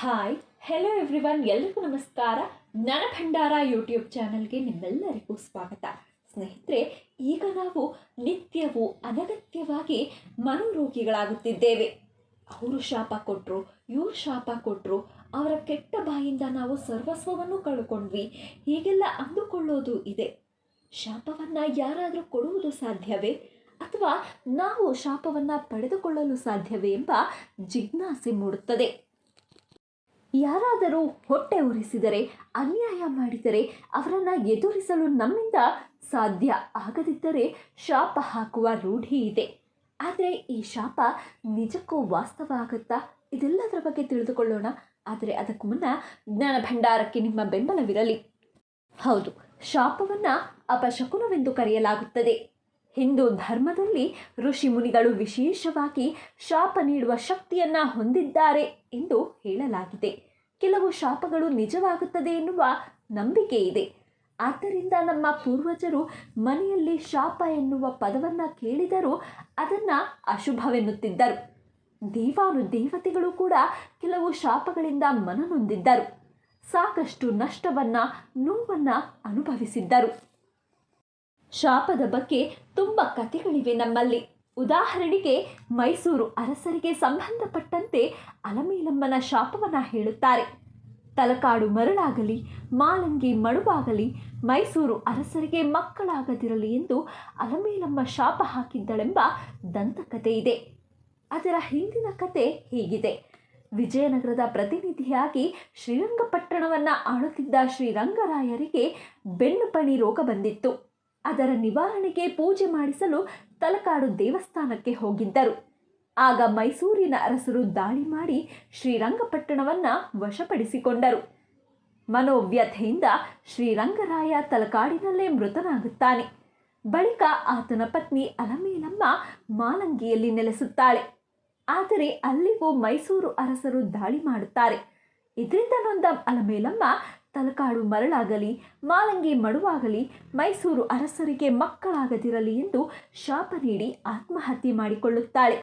Hi hello everyone ಎಲ್ರಿಗೂ ನಮಸ್ಕಾರ. ಜ್ಞಾನ ಭಂಡಾರ ಯೂಟ್ಯೂಬ್ ಚಾನಲ್ಗೆ ನಿಮ್ಮೆಲ್ಲರಿಗೂ ಸ್ವಾಗತ. ಸ್ನೇಹಿತರೆ, ಈಗ ನಾವು ನಿತ್ಯವೂ ಅನಗತ್ಯವಾಗಿ ಮನೋರೋಗಿಗಳಾಗುತ್ತಿದ್ದೇವೆ. ಅವರು ಶಾಪ ಕೊಟ್ಟರು ಇವರು ಶಾಪ ಕೊಟ್ಟರು ಅವರ ಕೆಟ್ಟ ಬಾಯಿಂದ ನಾವು ಸರ್ವಸ್ವವನ್ನು ಕಳ್ಕೊಂಡ್ವಿ. ಹೀಗೆಲ್ಲ ಅಂದುಕೊಳ್ಳೋದು ಇದೆ. ಶಾಪವನ್ನು ಯಾರಾದರೂ ಕೊಡುವುದು ಸಾಧ್ಯವೇ? ಅಥವಾ ನಾವು ಶಾಪವನ್ನು ಪಡೆದುಕೊಳ್ಳಲು ಸಾಧ್ಯವೇ ಎಂಬ ಜಿಜ್ಞಾಸೆ ಮೂಡುತ್ತದೆ. ಯಾರಾದರೂ ಹೊಟ್ಟೆ ಉರಿಸಿದರೆ, ಅನ್ಯಾಯ ಮಾಡಿದರೆ, ಅವರನ್ನು ಎದುರಿಸಲು ನಮ್ಮಿಂದ ಸಾಧ್ಯ ಆಗದಿದ್ದರೆ ಶಾಪ ಹಾಕುವ ರೂಢಿ ಇದೆ. ಆದರೆ ಈ ಶಾಪ ನಿಜಕ್ಕೂ ವಾಸ್ತವ ಆಗುತ್ತಾ? ಇದೆಲ್ಲದರ ಬಗ್ಗೆ ತಿಳಿದುಕೊಳ್ಳೋಣ. ಆದರೆ ಅದಕ್ಕೂ ಮುನ್ನ ಜ್ಞಾನ ಭಂಡಾರಕ್ಕೆ ನಿಮ್ಮ ಬೆಂಬಲವಿರಲಿ. ಹೌದು, ಶಾಪವನ್ನು ಅಪಶಕುನವೆಂದು ಕರೆಯಲಾಗುತ್ತದೆ. ಹಿಂದೂ ಧರ್ಮದಲ್ಲಿ ಋಷಿ ಮುನಿಗಳು ವಿಶೇಷವಾಗಿ ಶಾಪ ನೀಡುವ ಶಕ್ತಿಯನ್ನ ಹೊಂದಿದ್ದಾರೆ ಎಂದು ಹೇಳಲಾಗಿದೆ. ಕೆಲವು ಶಾಪಗಳು ನಿಜವಾಗುತ್ತದೆ ಎನ್ನುವ ನಂಬಿಕೆ ಇದೆ. ಆದ್ದರಿಂದ ನಮ್ಮ ಪೂರ್ವಜರು ಮನೆಯಲ್ಲಿ ಶಾಪ ಎನ್ನುವ ಪದವನ್ನು ಕೇಳಿದರೂ ಅದನ್ನು ಅಶುಭವೆನ್ನುತ್ತಿದ್ದರು. ದೇವಾನು ದೇವತೆಗಳು ಕೂಡ ಕೆಲವು ಶಾಪಗಳಿಂದ ಮನನೊಂದಿದ್ದರು. ಸಾಕಷ್ಟು ನಷ್ಟವನ್ನು, ನೋವನ್ನು ಅನುಭವಿಸಿದ್ದರು. ಶಾಪದ ಬಗ್ಗೆ ತುಂಬ ಕಥೆಗಳಿವೆ ನಮ್ಮಲ್ಲಿ. ಉದಾಹರಣೆಗೆ, ಮೈಸೂರು ಅರಸರಿಗೆ ಸಂಬಂಧಪಟ್ಟಂತೆ ಅಲಮೇಲಮ್ಮನ ಶಾಪವನ್ನು ಹೇಳುತ್ತಾರೆ. ತಲಕಾಡು ಮರಳಾಗಲಿ, ಮಾಲಂಗಿ ಮಡುವಾಗಲಿ, ಮೈಸೂರು ಅರಸರಿಗೆ ಮಕ್ಕಳಾಗದಿರಲಿ ಎಂದು ಅಲಮೇಲಮ್ಮ ಶಾಪ ಹಾಕಿದ್ದಳೆಂಬ ದಂತಕಥೆ ಇದೆ. ಅದರ ಹಿಂದಿನ ಕತೆ ಹೀಗಿದೆ. ವಿಜಯನಗರದ ಪ್ರತಿನಿಧಿಯಾಗಿ ಶ್ರೀರಂಗಪಟ್ಟಣವನ್ನು ಆಳುತ್ತಿದ್ದ ಶ್ರೀರಂಗರಾಯರಿಗೆ ಬೆನ್ನುಪಣಿ ರೋಗ ಬಂದಿತ್ತು. ಅದರ ನಿವಾರಣೆಗೆ ಪೂಜೆ ಮಾಡಿಸಲು ತಲಕಾಡು ದೇವಸ್ಥಾನಕ್ಕೆ ಹೋಗಿದ್ದರು. ಆಗ ಮೈಸೂರಿನ ಅರಸರು ದಾಳಿ ಮಾಡಿ ಶ್ರೀರಂಗಪಟ್ಟಣವನ್ನು ವಶಪಡಿಸಿಕೊಂಡರು. ಮನೋವ್ಯಥೆಯಿಂದ ಶ್ರೀರಂಗರಾಯ ತಲಕಾಡಿನಲ್ಲೇ ಮೃತನಾಗುತ್ತಾನೆ. ಬಳಿಕ ಆತನ ಪತ್ನಿ ಅಲಮೇಲಮ್ಮ ಮಾಲಂಗಿಯಲ್ಲಿ ನೆಲೆಸುತ್ತಾಳೆ. ಆದರೆ ಅಲ್ಲಿಗೂ ಮೈಸೂರು ಅರಸರು ದಾಳಿ ಮಾಡುತ್ತಾರೆ. ಇದರಿಂದ ನೊಂದ ಅಲಮೇಲಮ್ಮ ತಲಕಾಡು ಮರಳಾಗಲಿ, ಮಾಲಂಗಿ ಮಡುವಾಗಲಿ, ಮೈಸೂರು ಅರಸರಿಗೆ ಮಕ್ಕಳಾಗದಿರಲಿ ಎಂದು ಶಾಪ ನೀಡಿ ಆತ್ಮಹತ್ಯೆ ಮಾಡಿಕೊಳ್ಳುತ್ತಾಳೆ.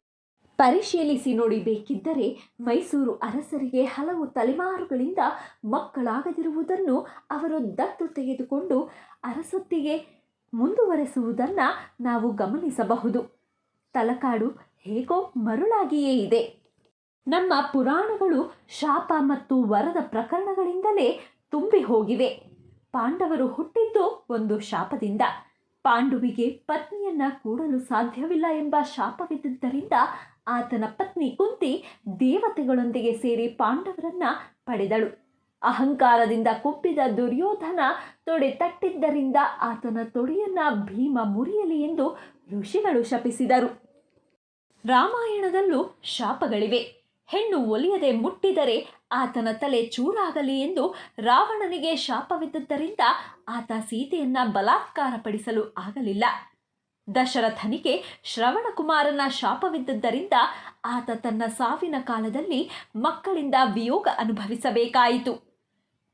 ಪರಿಶೀಲಿಸಿ ನೋಡಿ ಬೇಕಿದ್ದರೆ ಮೈಸೂರು ಅರಸರಿಗೆ ಹಲವು ತಲೆಮಾರುಗಳಿಂದ ಮಕ್ಕಳಾಗದಿರುವುದನ್ನು ಅವರು ದತ್ತು ತೆಗೆದುಕೊಂಡು ಅರಸೊತ್ತಿಗೆ ಮುಂದುವರೆಸುವುದನ್ನು ನಾವು ಗಮನಿಸಬಹುದು. ತಲಕಾಡು ಹೇಗೋ ಮರುಳಾಗಿಯೇ ಇದೆ. ನಮ್ಮ ಪುರಾಣಗಳು ಶಾಪ ಮತ್ತು ವರದ ಪ್ರಕರಣಗಳಿಂದಲೇ ತುಂಬಿ ಹೋಗಿವೆ. ಪಾಂಡವರು ಹುಟ್ಟಿದ್ದು ಒಂದು ಶಾಪದಿಂದ. ಪಾಂಡುವಿಗೆ ಪತ್ನಿಯನ್ನ ಕೂಡಲು ಸಾಧ್ಯವಿಲ್ಲ ಎಂಬ ಶಾಪವಿದ್ದರಿಂದ ಆತನ ಪತ್ನಿ ಕುಂತಿ ದೇವತೆಗಳೊಂದಿಗೆ ಸೇರಿ ಪಾಂಡವರನ್ನ ಪಡೆದಳು. ಅಹಂಕಾರದಿಂದ ಕುಪ್ಪಿದ ದುರ್ಯೋಧನ ತೊಡೆ ತಟ್ಟಿದ್ದರಿಂದ ಆತನ ತೊಡೆಯನ್ನ ಭೀಮ ಮುರಿಯಲಿ ಎಂದು ಋಷಿಗಳು ಶಪಿಸಿದರು. ರಾಮಾಯಣದಲ್ಲೂ ಶಾಪಗಳಿವೆ. ಹೆಣ್ಣು ಒಲಿಯದೆ ಮುಟ್ಟಿದರೆ ಆತನ ತಲೆ ಚೂರಾಗಲಿ ಎಂದು ರಾವಣನಿಗೆ ಶಾಪವಿದ್ದುದರಿಂದ ಆತ ಸೀತೆಯನ್ನ ಬಲಾತ್ಕಾರ ಪಡಿಸಲು ಆಗಲಿಲ್ಲ. ದಶರಥನಿಗೆ ಶ್ರವಣಕುಮಾರನ ಶಾಪವಿದ್ದುದರಿಂದ ಆತ ತನ್ನ ಸಾವಿನ ಕಾಲದಲ್ಲಿ ಮಕ್ಕಳಿಂದ ವಿಯೋಗ ಅನುಭವಿಸಬೇಕಾಯಿತು.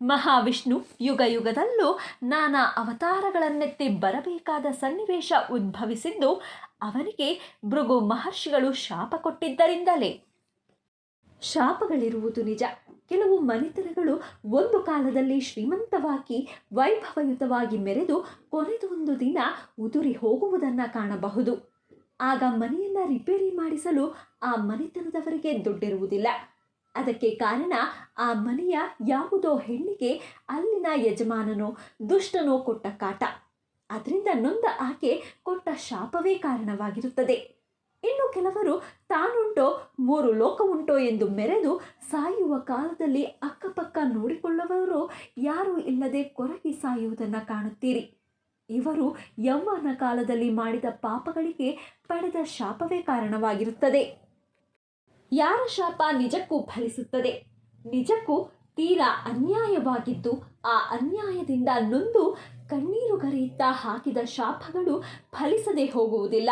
ಮಹಾವಿಷ್ಣು ಯುಗ ಯುಗದಲ್ಲೂ ನಾನಾ ಅವತಾರಗಳನ್ನೆತ್ತಿ ಬರಬೇಕಾದ ಸನ್ನಿವೇಶ ಉದ್ಭವಿಸಿದ್ದು ಅವನಿಗೆ ಭೃಗು ಮಹರ್ಷಿಗಳು ಶಾಪ ಕೊಟ್ಟಿದ್ದರಿಂದಲೇ. ಶಾಪಗಳಿರುವುದು ನಿಜ. ಕೆಲವು ಮನೆತನಗಳು ಒಂದು ಕಾಲದಲ್ಲಿ ಶ್ರೀಮಂತವಾಗಿ, ವೈಭವಯುತವಾಗಿ ಮೆರೆದು ಕೊನೆದೊಂದು ದಿನ ಉದುರಿ ಹೋಗುವುದನ್ನು ಕಾಣಬಹುದು. ಆಗ ಮನೆಯನ್ನು ರಿಪೇರಿ ಮಾಡಿಸಲು ಆ ಮನೆತನದವರಿಗೆ ದುಡ್ಡಿರುವುದಿಲ್ಲ. ಅದಕ್ಕೆ ಕಾರಣ ಆ ಮನೆಯ ಯಾವುದೋ ಹೆಣ್ಣಿಗೆ ಅಲ್ಲಿನ ಯಜಮಾನನೋ, ದುಷ್ಟನೋ ಕೊಟ್ಟ ಕಾಟ. ಅದರಿಂದ ನೊಂದ ಆಕೆ ಕೊಟ್ಟ ಶಾಪವೇ ಕಾರಣವಾಗಿರುತ್ತದೆ. ಇನ್ನು ಕೆಲವರು ತಾನುಂಟೋ, ಮೂರು ಲೋಕ ಉಂಟೋ ಎಂದು ಮೆರೆದು ಸಾಯುವ ಕಾಲದಲ್ಲಿ ಅಕ್ಕಪಕ್ಕ ನೋಡಿಕೊಳ್ಳುವವರು ಯಾರೂ ಇಲ್ಲದೆ ಕೊರಗಿ ಸಾಯುವುದನ್ನು ಕಾಣುತ್ತೀರಿ. ಇವರು ಯೌವನ ಕಾಲದಲ್ಲಿ ಮಾಡಿದ ಪಾಪಗಳಿಗೆ ಪಡೆದ ಶಾಪವೇ ಕಾರಣವಾಗಿರುತ್ತದೆ. ಯಾರ ಶಾಪ ನಿಜಕ್ಕೂ ಫಲಿಸುತ್ತದೆ. ನಿಜಕ್ಕೂ ತೀರಾ ಅನ್ಯಾಯವಾಗಿದ್ದು, ಆ ಅನ್ಯಾಯದಿಂದ ನೊಂದು ಕಣ್ಣೀರು ಕಣ್ಣೀರುಗರೆಯುತ್ತಾ ಹಾಕಿದ ಶಾಪಗಳು ಫಲಿಸದೆ ಹೋಗುವುದಿಲ್ಲ.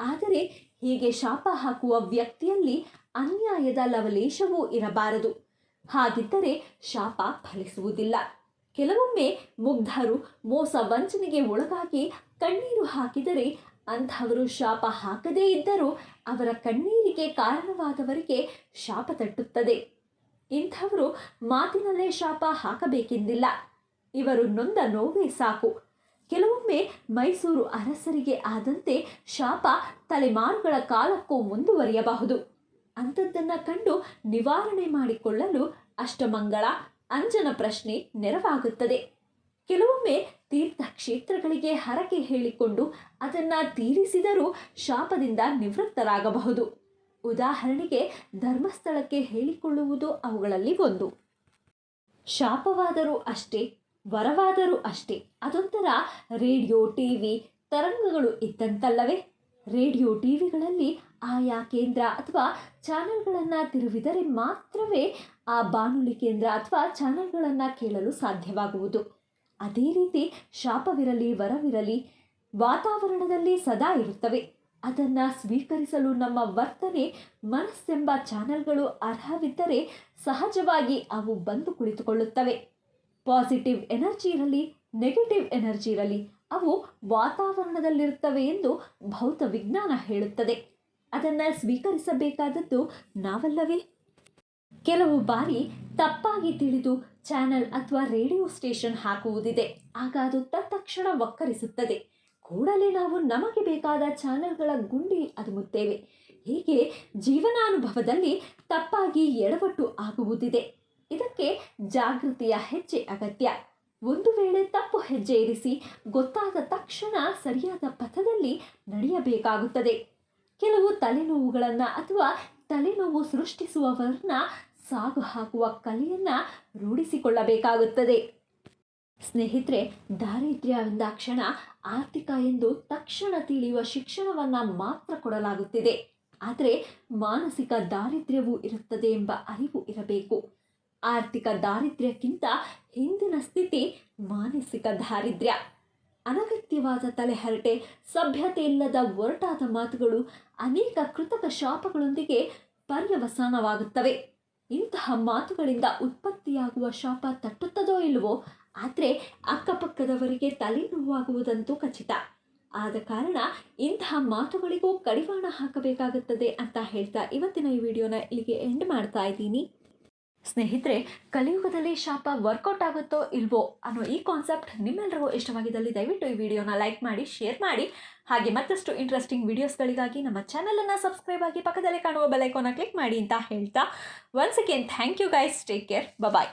ಆದರೆ ಹೀಗೆ ಶಾಪ ಹಾಕುವ ವ್ಯಕ್ತಿಯಲ್ಲಿ ಅನ್ಯಾಯದ ಲವಲೇಶವೂ ಇರಬಾರದು. ಹಾಗಿದ್ದರೆ ಶಾಪ ಫಲಿಸುವುದಿಲ್ಲ. ಕೆಲವೊಮ್ಮೆ ಮುಗ್ಧರು ಮೋಸ ವಂಚನೆಗೆ ಒಳಗಾಗಿ ಕಣ್ಣೀರು ಹಾಕಿದರೆ ಅಂಥವರು ಶಾಪ ಹಾಕದೇ ಇದ್ದರೂ ಅವರ ಕಣ್ಣೀರಿಗೆ ಕಾರಣವಾದವರಿಗೆ ಶಾಪ ತಟ್ಟುತ್ತದೆ. ಇಂಥವರು ಮಾತಿನಲ್ಲೇ ಶಾಪ ಹಾಕಬೇಕೆಂದಿಲ್ಲ. ಇವರು ನೊಂದ ನೋವೇ ಸಾಕು. ಕೆಲವೊಮ್ಮೆ ಮೈಸೂರು ಅರಸರಿಗೆ ಆದಂತೆ ಶಾಪ ತಲೆಮಾರುಗಳ ಕಾಲಕ್ಕೂ ಮುಂದುವರಿಯಬಹುದು. ಅಂಥದ್ದನ್ನು ಕಂಡು ನಿವಾರಣೆ ಮಾಡಿಕೊಳ್ಳಲು ಅಷ್ಟಮಂಗಳ ಅಂಜನ ಪ್ರಶ್ನೆ ನೆರವಾಗುತ್ತದೆ. ಕೆಲವೊಮ್ಮೆ ತೀರ್ಥಕ್ಷೇತ್ರಗಳಿಗೆ ಹರಕೆ ಹೇಳಿಕೊಂಡು ಅದನ್ನು ತೀರಿಸಿದರೂ ಶಾಪದಿಂದ ನಿವೃತ್ತರಾಗಬಹುದು. ಉದಾಹರಣೆಗೆ ಧರ್ಮಸ್ಥಳಕ್ಕೆ ಹೇಳಿಕೊಳ್ಳುವುದು ಅವುಗಳಲ್ಲಿ ಒಂದು. ಶಾಪವಾದರೂ ಅಷ್ಟೇ ವರವಾದರೂ ಅಷ್ಟೇ. ಅದೊಂಥರ ರೇಡಿಯೋ ಟಿ ವಿ ತರಂಗಗಳು ಇದ್ದಂತಲ್ಲವೇ? ರೇಡಿಯೋ ಟಿ ವಿಗಳಲ್ಲಿ ಆಯಾ ಕೇಂದ್ರ ಅಥವಾ ಚಾನೆಲ್ಗಳನ್ನು ತಿರುವಿದರೆ ಮಾತ್ರವೇ ಆ ಬಾನುಲಿ ಕೇಂದ್ರ ಅಥವಾ ಚಾನೆಲ್ಗಳನ್ನು ಕೇಳಲು ಸಾಧ್ಯವಾಗುವುದು. ಅದೇ ರೀತಿ ಶಾಪವಿರಲಿ, ವರವಿರಲಿ ವಾತಾವರಣದಲ್ಲಿ ಸದಾ ಇರುತ್ತವೆ. ಅದನ್ನು ಸ್ವೀಕರಿಸಲು ನಮ್ಮ ವರ್ತನೆ, ಮನಸ್ಸೆಂಬ ಚಾನೆಲ್ಗಳು ಅರ್ಹವಿದ್ದರೆ ಸಹಜವಾಗಿ ಅವು ಬಂದು ಕುಳಿತುಕೊಳ್ಳುತ್ತವೆ. ಪಾಸಿಟಿವ್ ಎನರ್ಜಿ ಇರಲಿ ನೆಗೆಟಿವ್ ಎನರ್ಜಿ ಇರಲಿ, ಅವು ವಾತಾವರಣದಲ್ಲಿರುತ್ತವೆ ಎಂದು ಭೌತ ವಿಜ್ಞಾನ ಹೇಳುತ್ತದೆ. ಅದನ್ನು ಸ್ವೀಕರಿಸಬೇಕಾದದ್ದು ನಾವಲ್ಲವೇ? ಕೆಲವು ಬಾರಿ ತಪ್ಪಾಗಿ ತಿಳಿದು ಚಾನೆಲ್ ಅಥವಾ ರೇಡಿಯೋ ಸ್ಟೇಷನ್ ಹಾಕುವುದಿದೆ. ಆಗ ಅದು ತತ್ಕ್ಷಣ ಒಕ್ಕರಿಸುತ್ತದೆ ಕೂಡಲೇ ನಾವು ನಮಗೆ ಬೇಕಾದ ಚಾನೆಲ್ಗಳ ಗುಂಡಿ ಅದುಮುತ್ತೇವೆ. ಹೀಗೆ ಜೀವನಾನುಭವದಲ್ಲಿ ತಪ್ಪಾಗಿ ಎಡವಟ್ಟು ಆಗುವುದಿದೆ. ಇದಕ್ಕೆ ಜಾಗೃತಿಯ ಹೆಜ್ಜೆ ಅಗತ್ಯ. ಒಂದು ವೇಳೆ ತಪ್ಪು ಹೆಜ್ಜೆ ಇರಿಸಿ ಗೊತ್ತಾದ ತಕ್ಷಣ ಸರಿಯಾದ ಪಥದಲ್ಲಿ ನಡೆಯಬೇಕಾಗುತ್ತದೆ. ಕೆಲವು ತಲೆನೋವುಗಳನ್ನು ಅಥವಾ ತಲೆನೋವು ಸೃಷ್ಟಿಸುವವರನ್ನ ಸಾಗು ಹಾಕುವ ಕಲೆಯನ್ನು ರೂಢಿಸಿಕೊಳ್ಳಬೇಕಾಗುತ್ತದೆ. ಸ್ನೇಹಿತರೆ, ದಾರಿದ್ರ್ಯ ಎಂದಾಕ್ಷಣ ಆರ್ಥಿಕ ಎಂದು ತಕ್ಷಣ ತಿಳಿಯುವ ಶಿಕ್ಷಣವನ್ನು ಮಾತ್ರ ಕೊಡಲಾಗುತ್ತಿದೆ. ಆದರೆ ಮಾನಸಿಕ ದಾರಿದ್ರ್ಯವೂ ಇರುತ್ತದೆ ಎಂಬ ಅರಿವು ಇರಬೇಕು. ಆರ್ಥಿಕ ದಾರಿದ್ರ್ಯಕ್ಕಿಂತ ಹಿಂದಿನ ಸ್ಥಿತಿ ಮಾನಸಿಕ ದಾರಿದ್ರ್ಯ. ಅನಗತ್ಯವಾದ ತಲೆಹರಟೆ ಸಭ್ಯತೆ ಇಲ್ಲದ ಒರಟಾದ ಮಾತುಗಳು ಅನೇಕ ಕೃತಕ ಶಾಪಗಳೊಂದಿಗೆ ಪರ್ಯವಸಾನವಾಗುತ್ತವೆ. ಇಂತಹ ಮಾತುಗಳಿಂದ ಉತ್ಪತ್ತಿಯಾಗುವ ಶಾಪ ತಟ್ಟುತ್ತದೋ ಇಲ್ಲವೋ, ಆದರೆ ಅಕ್ಕಪಕ್ಕದವರಿಗೆ ತಲೆನೋವಾಗುವುದಂತೂ ಖಚಿತ. ಆದ ಕಾರಣ ಇಂತಹ ಮಾತುಗಳಿಗೂ ಕಡಿವಾಣ ಹಾಕಬೇಕಾಗುತ್ತದೆ ಅಂತ ಹೇಳ್ತಾ ಇವತ್ತಿನ ಈ ವಿಡಿಯೋನ ಇಲ್ಲಿಗೆ ಎಂಡ್ ಮಾಡ್ತಾ ಇದ್ದೀನಿ. ಸ್ನೇಹಿತರೆ, ಕಲಿಯುಗದಲ್ಲಿ ಶಾಪ ವರ್ಕೌಟ್ ಆಗುತ್ತೋ ಇಲ್ವೋ ಅನ್ನೋ ಈ ಕಾನ್ಸೆಪ್ಟ್ ನಿಮ್ಮೆಲ್ಲರಿಗೂ ಇಷ್ಟವಾಗಿದ್ದಲ್ಲಿ ದಯವಿಟ್ಟು ಈ ವಿಡಿಯೋನ ಲೈಕ್ ಮಾಡಿ ಶೇರ್ ಮಾಡಿ. ಹಾಗೆ ಮತ್ತಷ್ಟು ಇಂಟ್ರೆಸ್ಟಿಂಗ್ ವಿಡಿಯೋಸ್ಗಳಿಗಾಗಿ ನಮ್ಮ ಚಾನಲನ್ನು ಸಬ್ಸ್ಕ್ರೈಬ್ ಆಗಿ ಪಕ್ಕದಲ್ಲೇ ಕಾಣುವ ಬೆಲೈಕೋನ ಕ್ಲಿಕ್ ಮಾಡಿ ಅಂತ ಹೇಳ್ತಾ. Once again thank you guys take care bye